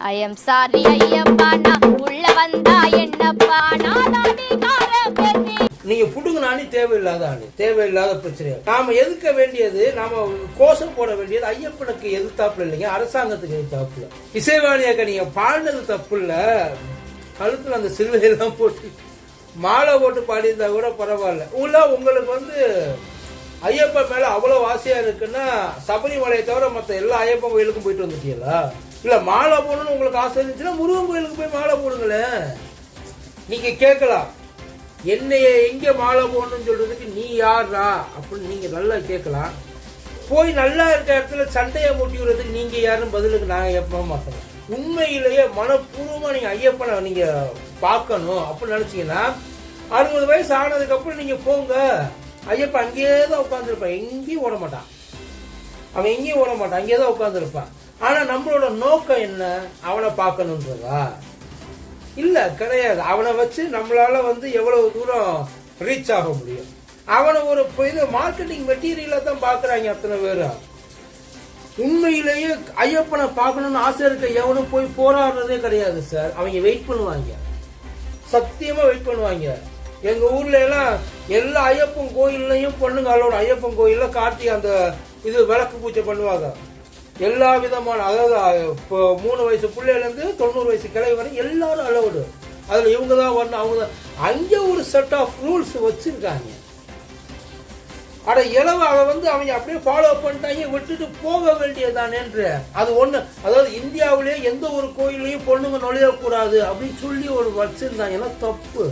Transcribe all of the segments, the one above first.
I am sorry Ayyappa நான் உள்ள வந்தா என்னப்பா? பெண்ணே. நீங்க புடுங்க அணி தேவையில்லாத அணி தேவையில்லாத பிரச்சனை நாம எதிர்க்க வேண்டியது? நாம கோஷம் போட வேண்டியது ஐயப்பனுக்கு எதிர்த்தாப்புல இல்லைங்க? அரசாங்கத்துக்கு எதிர்த்தாப்புல இசைவாணியாக்க நீங்க பாடினது தப்பு இல்ல. கழுத்துல அந்த சிலுவையெல்லாம் போட்டு மாலை போட்டு பாடியிருந்தா கூட பரவாயில்ல. உள்ள உங்களுக்கு வந்து ஐயப்பன் மேல அவ்வளவு ஆசையா இருக்குன்னா சபரிமலையை தவிர மத்த எல்லா ஐயப்பன் கோயிலுக்கும் போயிட்டு வந்துட்டீங்களா? இல்ல மாலை போடணும்னு உங்களுக்கு ஆசை இருந்துச்சுன்னா முருகன் கோயிலுக்கு போய் மாலை போடுங்களேன் நீங்க கேட்கலாம். என்னைய எங்க மாலை போடணும்னு சொல்றதுக்கு நீ யாரா அப்படின்னு நீங்க நல்லா கேட்கலாம். போய் நல்லா இருக்க இடத்துல சண்டையை மூட்டி விடுறதுக்கு நீங்க யாருன்னு பதிலுக்கு நான் எப்ப மாட்டோம் உண்மையிலேயே மனப்பூர்வமாக நீங்கள் ஐயப்பனை நீங்கள் பார்க்கணும் அப்படின்னு நினச்சிங்கன்னா அறுபது வயசு ஆனதுக்கப்புறம் நீங்கள் போங்க. ஐயப்பன் அங்கேயே தான் உட்காந்துருப்பான் எங்கேயும் ஓட மாட்டான் அவன் எங்கேயும் ஓட மாட்டான் அங்கேயே தான் உட்காந்துருப்பான் ஆனா நம்மளோட நோக்கம் என்ன? அவனை பார்க்கணுன்றதா? இல்ல கிடையாது. அவனை வச்சு நம்மளால வந்து எவ்வளவு தூரம் ரீச் ஆக முடியும்? அவனை ஒரு இது மார்க்கெட்டிங் மெட்டீரியலாக தான் பாக்குறாங்க அத்தனை பேர். உண்மையிலேயே ஐயப்பனை பார்க்கணும்னு ஆசை இருக்க எவனும் போய் போராடுறதே கிடையாது சார் அவங்க வெயிட் பண்ணுவாங்க. சத்தியமா வெயிட் பண்ணுவாங்க. எங்க ஊர்ல எல்லாம் எல்லா ஐயப்பன் கோயில்லையும் பொண்ணுங்க அலோட. ஐயப்பன் கோயில்ல காட்டி அந்த இது விளக்கு பூஜை பண்ணுவாங்க. எல்லா விதமான அதாவது இப்போ மூணு வயசு பிள்ளையிலேருந்து தொண்ணூறு வயசு கிளை வரை எல்லாரும் அலோடு அதில் இவங்க தான் வரணும் அவங்க தான் அங்கே ஒரு செட் ஆஃப் ரூல்ஸ் வச்சுருக்காங்க. ஆனால் இளவ அவ வந்து அவங்க அப்படியே ஃபாலோ பண்ணிட்டாங்க விட்டுட்டு போக வேண்டியதானேன்ற அது ஒன்று அதாவது இந்தியாவிலேயே எந்த ஒரு கோயிலையும் பொண்ணுங்க நுழையக்கூடாது அப்படின்னு சொல்லி ஒரு வச்சுருந்தாங்கன்னா தப்பு.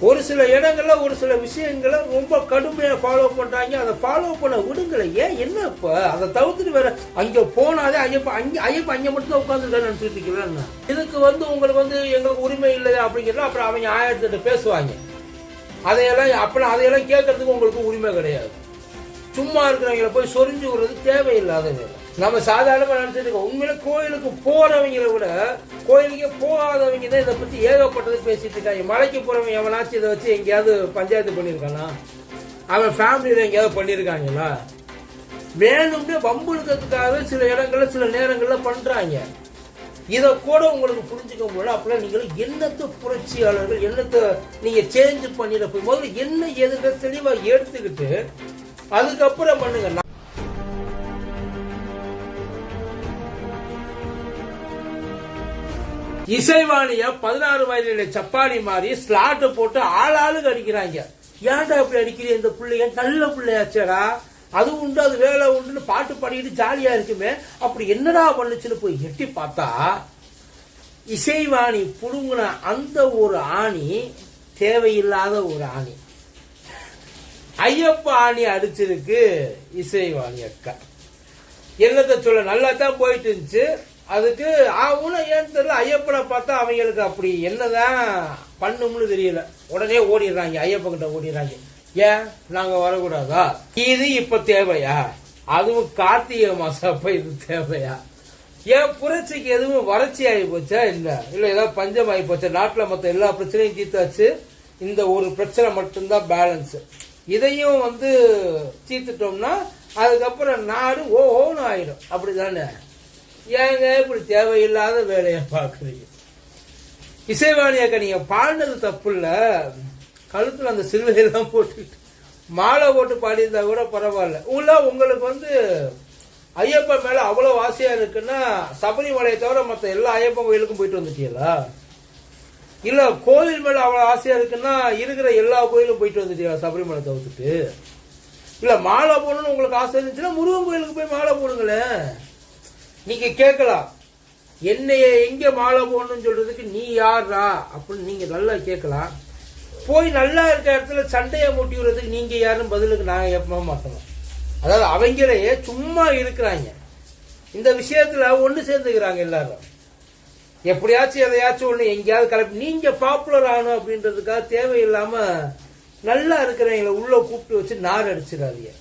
ஒரு சில இடங்களில் ஒரு சில விஷயங்களை ரொம்ப கடுமையாக ஃபாலோ பண்ணுறாங்க அதை ஃபாலோ பண்ண விடுங்களே. ஏன்? என்ன இப்போ? அதை தவிர்த்துட்டு வேற அங்கே போனாலே ஐயப்ப அங்கே ஐயப்ப அங்கே மட்டும் தான் உட்காந்துருக்கான்னு நினைச்சிட்டு இருக்கீங்களா இதுக்கு வந்து உங்களுக்கு வந்து எங்களுக்கு உரிமை இல்லை அப்படிங்கிறத அப்புறம் அவங்க ஆயிரத்தி பேசுவாங்க. அதையெல்லாம் அப்புறம் அதையெல்லாம் கேட்கறதுக்கு உங்களுக்கு உரிமை கிடையாது. சும்மா இருக்கிறவங்கள போய் சொரிஞ்சு விடுறது தேவையில்லாத வேலை. நம்ம சாதாரணமாக நினைச்சிட்டு இருக்கோம் கோயிலுக்கு போறவங்களை விட கோயிலுக்கே போகாதவங்க தான் இதை பற்றி ஏகப்பட்டது பேசிட்டு இருக்காங்க. மலைக்கு போகிறவங்க எவனாச்சும் இதை வச்சு எங்கேயாவது பஞ்சாயத்து பண்ணியிருக்கானா? அவன் ஃபேமிலியில் எங்கேயாவது பண்ணியிருக்காங்களா? வேணும்னே வம்பு இருக்கிறதுக்காக சில இடங்களில் சில நேரங்களில் பண்ணுறாங்க இதை கூட உங்களுக்கு புரிஞ்சுக்க முடியல. அப்படிலாம் நீங்கள் என்னத்த புரட்சியாளர்கள் என்னத்தை நீங்கள் சேஞ்ச் பண்ணிட போய் முதல்ல என்ன எதுக்கு தெளிவாக எடுத்துக்கிட்டு அதுக்கப்புறம் பண்ணுங்க. இசைவாணிய பதினாறு வயதுல சப்பாடி மாதிரி ஸ்லாட் போட்டு ஆளாளுக்கு அடிக்கிறாங்க. ஏன்டா இப்படி அடிக்கிறீ இந்த பிள்ளைய? நல்ல பிள்ளையாச்சடா. அது உண்டு அது வேலை உண்டுன்னு பாட்டு பாடிக்கிட்டு ஜாலியா இருக்குமே. அப்படி என்னடா பண்ணுச்சுன்னு போய் எட்டி பார்த்தா இசைவாணி புடுங்கின அந்த ஒரு ஆணி தேவையில்லாத ஒரு ஆணி. ஐயப்ப ஆணி அடிச்சிருக்கு இசைவாணி அக்கா. என்னத்த சொல்ல நல்லா தான் போயிட்டு இருந்துச்சு. அதுக்கு அவனும் ஏன்னு தெரியல ஐயப்பனை பார்த்தா அவங்களுக்கு அப்படி என்னதான் பண்ணும்னு தெரியல. உடனே ஓடிடுறாங்க ஐயப்பன் கிட்ட ஓடிடுறாங்க. ஏன்? நாங்க வரக்கூடாதா? இது இப்ப தேவையா? அதுவும் கார்த்திகை மாசம் அப்ப இது தேவையா? ஏன் புரட்சிக்கு எதுவும் வறட்சி ஆகி போச்சா இல்ல இல்ல ஏதாவது பஞ்சம் ஆகி போச்சா? நாட்டுல மொத்த எல்லா பிரச்சனையும் தீர்த்தாச்சு. இந்த ஒரு பிரச்சனை மட்டும்தான் பேலன்ஸ் இதையும் வந்து தீர்த்துட்டோம்னா அதுக்கப்புறம் நாடு ஓ ஓன்னு ஆயிடும். அப்படிதானே? ஏங்க இப்படி தேவையில்லாத வேலையை பார்க்குறீங்க. இசைவாணியாக்க நீங்கள் பாடினது தப்பு இல்லை கழுத்தில் அந்த சிலுவையெல்லாம் போட்டுக்கிட்டு மாலை போட்டு பாடியிருந்தா கூட பரவாயில்ல. உள்ள உங்களுக்கு வந்து ஐயப்பன் மேலே அவ்வளோ ஆசையாக இருக்குன்னா சபரிமலையை தவிர மற்ற எல்லா ஐயப்பன் கோயிலுக்கும் போயிட்டு வந்துட்டீங்களா? இல்லை கோயில் மேலே அவ்வளோ ஆசையாக இருக்குன்னா இருக்கிற எல்லா கோயிலும் போயிட்டு வந்துட்டீங்களா சபரிமலை தவிர்த்துட்டு? இல்லை மாலை போடணும்னு உங்களுக்கு ஆசை இருந்துச்சுன்னா முருகன் கோயிலுக்கு போய் மாலை போடுங்களேன். நீங்க கேட்கலாம். என்னைய எங்க மாலை போடணும்னு சொல்றதுக்கு நீ யாரா அப்படின்னு நீங்க நல்லா கேட்கலாம். போய் நல்லா இருக்க இடத்துல சண்டையை மூட்டி விடுறதுக்கு நீங்க யாருன்னு பதிலுக்கு நாங்கள் எப்ப மாட்டோம் அதாவது அவங்களையே சும்மா இருக்கிறாங்க. இந்த விஷயத்துல ஒன்று சேர்ந்துக்கிறாங்க எல்லாரும். எப்படியாச்சும் எதையாச்சும் ஒண்ணு எங்கேயாவது கிளப்பி நீங்க பாப்புலர் ஆகணும் அப்படின்றதுக்காக தேவையில்லாம நல்லா இருக்கிறவங்களை உள்ள கூப்பிட்டு வச்சு நார் அடிச்சிடாதீங்க.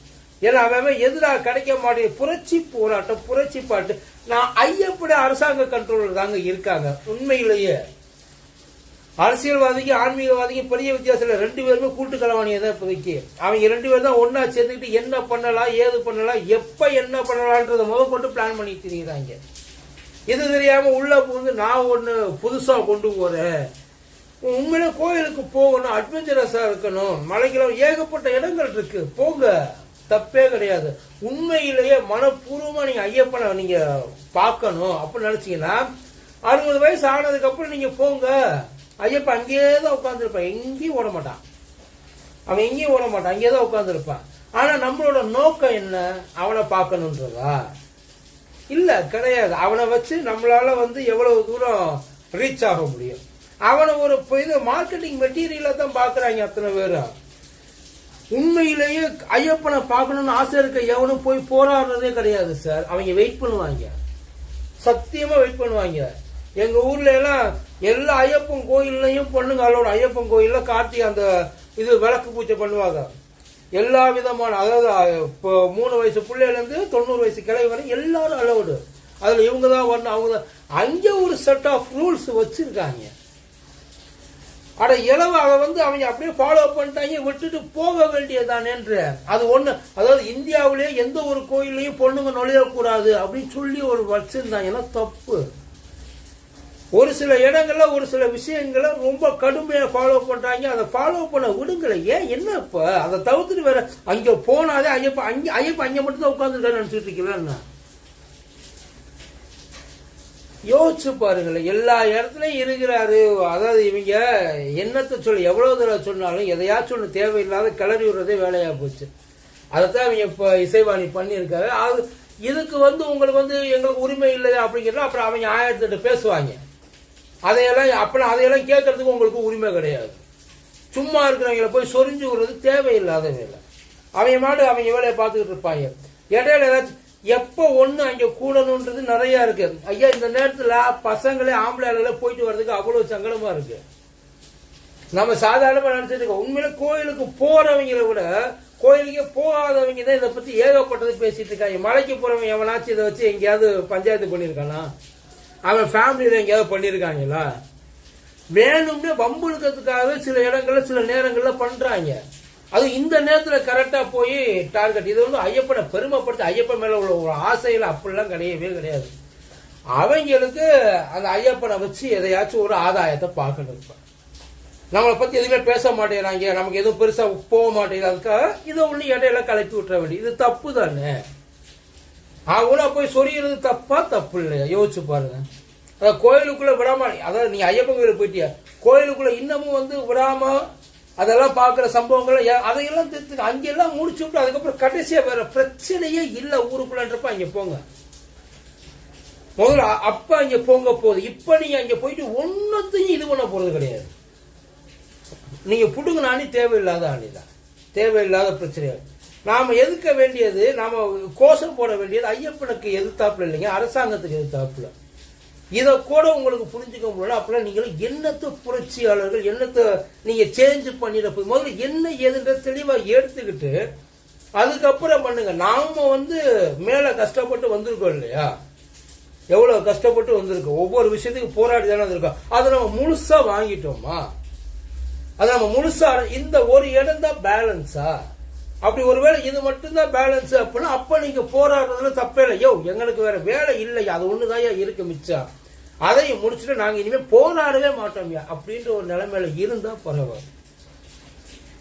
ஏன்னா அவன் எதிராக கிடைக்க மாட்டேன் புரட்சி போராட்டம் புரட்சி பாட்டு. நான் ஐயப்பட அரசாங்க கண்ட்ரோலர் தாங்க இருக்காங்க. உண்மையிலேயே. அரசியல்வாதிக்கு ஆன்மீகவாதிக்கு பெரிய வித்தியாசம் இல்லை. ரெண்டு பேருமே கூட்டு கலவாணியை தான் இப்போதைக்கு. அவங்க ரெண்டு பேரும் தான் ஒன்னா சேர்ந்துக்கிட்டு என்ன பண்ணலாம் ஏது பண்ணலாம் எப்ப என்ன பண்ணலான்றத முத கொண்டு பிளான் பண்ணி தெரியுறாங்க. இது தெரியாம உள்ள புகுந்து நான் ஒண்ணு புதுசா கொண்டு போறேன். உண்மையிலே கோயிலுக்கு போகணும் அட்வென்ச்சரஸா இருக்கணும். மலைக்கெல்லாம் ஏகப்பட்ட இடங்கள் இருக்கு. போங்க. தப்பே கிடையாது. உண்மையிலேயே மனப்பூர்வமா நீங்க ஐயப்பனை நீங்க பார்க்கணும் அப்படின்னு நினைச்சீங்கன்னா அறுபது வயசு ஆனதுக்கு அப்புறம் நீங்க போங்க. ஐயப்பன் அங்கேயே தான் உட்காந்துருப்பான் எங்கேயும் ஓட மாட்டான். அவன் எங்கேயும் ஓட மாட்டான். அங்கேயே தான் உட்காந்துருப்பான் ஆனா நம்மளோட நோக்கம் என்ன? அவனை பார்க்கணுன்றதா? இல்ல கிடையாது. அவனை வச்சு நம்மளால வந்து எவ்வளவு தூரம் ரீச் ஆக முடியும். அவனை ஒரு இது மார்க்கெட்டிங் மெட்டீரியலை தான் பாக்குறாங்க அத்தனை பேரும். உண்மையிலேயே ஐயப்பனை பார்க்கணும்னு ஆசை இருக்க எவனும் போய் போராடுறதே கிடையாது சார். அவங்க வெயிட் பண்ணுவாங்க. சத்தியமா வெயிட் பண்ணுவாங்க. எங்க ஊர்ல எல்லாம் எல்லா ஐயப்பன் கோயில்லையும் பொண்ணுங்க அவளோட ஐயப்பன் கோயில்ல கார்த்திகை அந்த இது விளக்கு பூஜை பண்ணுவாங்க. எல்லா விதமான அதாவது இப்போ மூணு வயசு பிள்ளையிலேருந்து தொண்ணூறு வயசு கிளை வரை எல்லாரும் அலவுடு அதில் இவங்க தான் வரணும் அவங்க தான். அங்கே ஒரு செட் ஆஃப் ரூல்ஸ் வச்சுருக்காங்க. அட இளவ அவன் வந்து அவங்க அப்படியே ஃபாலோ பண்ணிட்டாங்க விட்டுட்டு போக வேண்டியதானேன்ற அது ஒண்ணு. அதாவது இந்தியாவிலேயே எந்த ஒரு கோயிலையும் பொண்ணுங்க நுழையக்கூடாது அப்படின்னு சொல்லி ஒரு வச்சிருந்தாங்கன்னா தப்பு. ஒரு சில இடங்கள்ல ஒரு சில விஷயங்களை ரொம்ப கடுமையா ஃபாலோ பண்றாங்க. அதை ஃபாலோ பண்ண விடுங்களே. ஏன்? என்ன இப்ப? அதை தவிர்த்துட்டு வேற அங்க போனாலே ஐயப்ப அங்க ஐயப்ப அங்க மட்டும் தான் உட்காந்துருக்காரு நினைச்சிட்டு இருக்கீங்களா யோசிச்சு பாருங்களேன். எல்லா இடத்துலையும் இருக்கிறாரு. அதாவது இவங்க என்னத்தை சொல்லி எவ்வளோ தடவை சொன்னாலும் எதையாச்சும் ஒன்று தேவையில்லாத கிளறி விடுறதே வேலையாக போச்சு. அதைத்தான் இவங்க இப்போ இசைவாணி பண்ணியிருக்காரு. அது இதுக்கு வந்து உங்களுக்கு வந்து எங்களுக்கு உரிமை இல்லை அப்படிங்கிறத அப்புறம் அவங்க ஆயிரத்தி எட்டு பேசுவாங்க. அதையெல்லாம் அப்புறம் அதையெல்லாம் கேட்கறதுக்கு உங்களுக்கு உரிமை கிடையாது. சும்மா இருக்கிறவங்கள போய் சொரிஞ்சு விடுறது தேவையில்லாத வேலை. அவங்க மாட்டு அவங்க வேலையை பார்த்துக்கிட்டு இருப்பாங்க. இடையில ஏதாச்சும் எப்போ ஒன்று அங்கே கூடணுன்றது நிறைய இருக்கு. ஐயா இந்த நேரத்தில் பசங்களே ஆம்பளை போயிட்டு வர்றதுக்கு அவ்வளோ சங்கடமாக இருக்கு. நம்ம சாதாரணமாக நினச்சிட்டு இருக்கோம். உண்மையில கோயிலுக்கு போறவங்களை விட கோயிலுக்கே போகாதவங்க தான் இதை பற்றி ஏகப்பட்டது பேசிட்டு இருக்காங்க. மலைக்கு போகிறவங்க எவனாச்சும் இதை வச்சு எங்கேயாவது பஞ்சாயத்து பண்ணியிருக்கானா? அவன் ஃபேமிலியில் எங்கேயாவது பண்ணியிருக்காங்களா? வேணும்னே வம்பு இழுக்கிறதுக்காக சில இடங்களில் சில நேரங்களில் பண்ணுறாங்க அது இந்த நேரத்தில் கரெக்டாக போய் டார்கெட் இது வந்து ஐயப்பனை பெருமைப்படுத்தி ஐயப்பன் மேலே உள்ள ஒரு ஆசையில அப்படிலாம் கிடையவே கிடையாது. அவங்களுக்கு அந்த ஐயப்பனை வச்சு எதையாச்சும் ஒரு ஆதாயத்தை பார்க்கணும் நம்மளை பற்றி எதுவுமே பேச மாட்டேங்கிறாங்க. நமக்கு எதுவும் பெருசாக போக மாட்டேங்குது. அதுக்காக இதை ஒன்று இடையில கலப்பி விட்டுற வேண்டியது. இது தப்பு தானே? அவங்களா போய் சொல்லிடுறது தப்பா? தப்பு இல்லையா? யோசிச்சு பாருங்க. அதான் கோயிலுக்குள்ளே விடாம அதாவது நீங்கள் ஐயப்பன் கோயிலுக்கு போயிட்டியா? கோயிலுக்குள்ளே இன்னமும் வந்து விடாமல் அதெல்லாம் பார்க்குற சம்பவங்கள் அதையெல்லாம் தெரிஞ்சுக்க அங்கெல்லாம் முடிச்சு விட்டு அதுக்கப்புறம் கடைசியாக வேற பிரச்சனையே இல்லை ஊருக்குள்ளன்றப்ப அங்கே போங்க. முதல்ல அப்போ அப்ப அங்க போங்க போகுது இப்ப நீங்க அங்க போயிட்டு ஒன்னத்தையும் இது பண்ண போறது கிடையாது. நீங்க புடுங்க அணி தேவையில்லாத அணிதான். தேவையில்லாத பிரச்சனைகள். நாம எதிர்க்க வேண்டியது? நாம கோஷம் போட வேண்டியது ஐயப்பனுக்கு எதிர்த்தாப்புல இல்லைங்க அரசாங்கத்துக்கு எதிர்த்தாப்புல. இதை கூட உங்களுக்கு புரிஞ்சுக்க முடியல. அப்படின்னா நீங்கள் என்னத்த புரட்சியாளர்கள் என்னத்தை நீங்க சேஞ்ச் பண்ணிட போய் முதல்ல என்ன எதுன்ற தெளிவா எடுத்துக்கிட்டு அதுக்கப்புறம் பண்ணுங்க. நாம வந்து மேல கஷ்டப்பட்டு வந்திருக்கோம் இல்லையா? எவ்வளவு கஷ்டப்பட்டு வந்திருக்கோம்? ஒவ்வொரு விஷயத்துக்கு போராடி தானே வந்திருக்கோம். அதை நம்ம முழுசா வாங்கிட்டோமா? அதை நம்ம முழுசா இந்த ஒரு இடம் தான் பேலன்ஸா அப்படி ஒருவேளை இது மட்டும்தான் பேலன்ஸ் அப்படின்னா அப்ப நீங்க போராடுறதுல தப்பே இல்லை. யோ எங்களுக்கு வேற வேலை இல்லை. அது ஒண்ணுதான் இருக்கு மிச்சம் அதையும் முடிச்சுட்டு நாங்க இனிமே போராடவே மாட்டோம்யா அப்படின்ற ஒரு நிலைமையில இருந்தா பரவாயில்ல.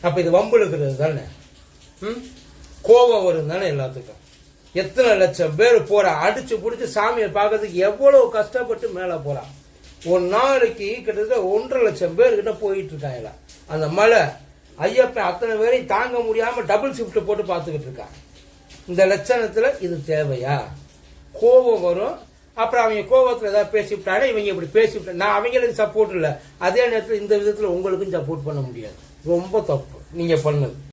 அப்ப இது வம்புழுக்கிறது தானே? ம்? கோபம் வரும் தானே எல்லாத்துக்கும்? எத்தனை லட்சம் பேர் போறா அடிச்சு பிடிச்சி சாமியை பார்க்கறதுக்கு எவ்வளவு கஷ்டப்பட்டு மேலே போறான் ஒரு நாளைக்கு கிட்டத்தட்ட ஒன்றரை லட்சம் பேர் கிட்ட போயிட்டு இருக்காங்களா அந்த மலை ஐயப்பன் அத்தனை பேரையும் தாங்க முடியாம டபுள் ஷிஃப்ட் போட்டு பார்த்துக்கிட்டு இருக்கான். இந்த லட்சணத்துல இது தேவையா? கோபம் வரும். அப்புறம் அவங்க கோபத்தில் ஏதாவது பேசிவிட்டாங்க இவங்க இப்படி பேசிவிட்டாங்க நான் அவங்களுக்கு சப்போர்ட் இல்லை. அதே நேரத்தில் இந்த விதத்தில் உங்களுக்கும் சப்போர்ட் பண்ண முடியாது. ரொம்ப தப்பு. நீங்கள் பண்ணது.